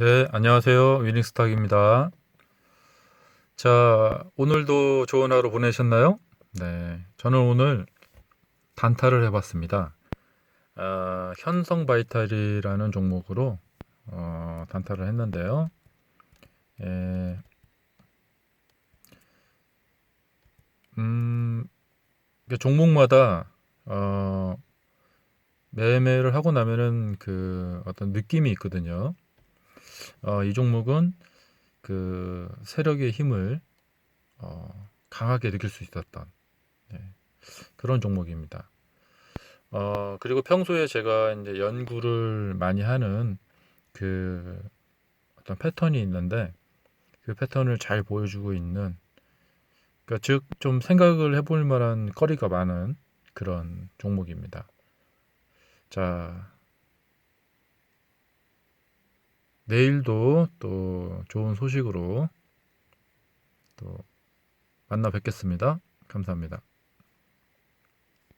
네, 안녕하세요. 위닝스탁입니다. 자, 오늘도 좋은 하루 보내셨나요? 네, 저는 오늘 단타를 해봤습니다. 아, 현성 바이탈이라는 종목으로 어, 단타를 했는데요. 예, 음, 종목마다 어, 매매를 하고 나면은 그 어떤 느낌이 있거든요. 어, 이 종목은 그 세력의 힘을 어, 강하게 느낄 수 있었던 네, 그런 종목입니다. 어, 그리고 평소에 제가 이제 연구를 많이 하는 그 어떤 패턴이 있는데 그 패턴을 잘 보여주고 있는 그러니까 즉 좀 생각을 해볼 만한 거리가 많은 그런 종목입니다. 자, 내일도 또 좋은 소식으로 또 만나 뵙겠습니다. 감사합니다.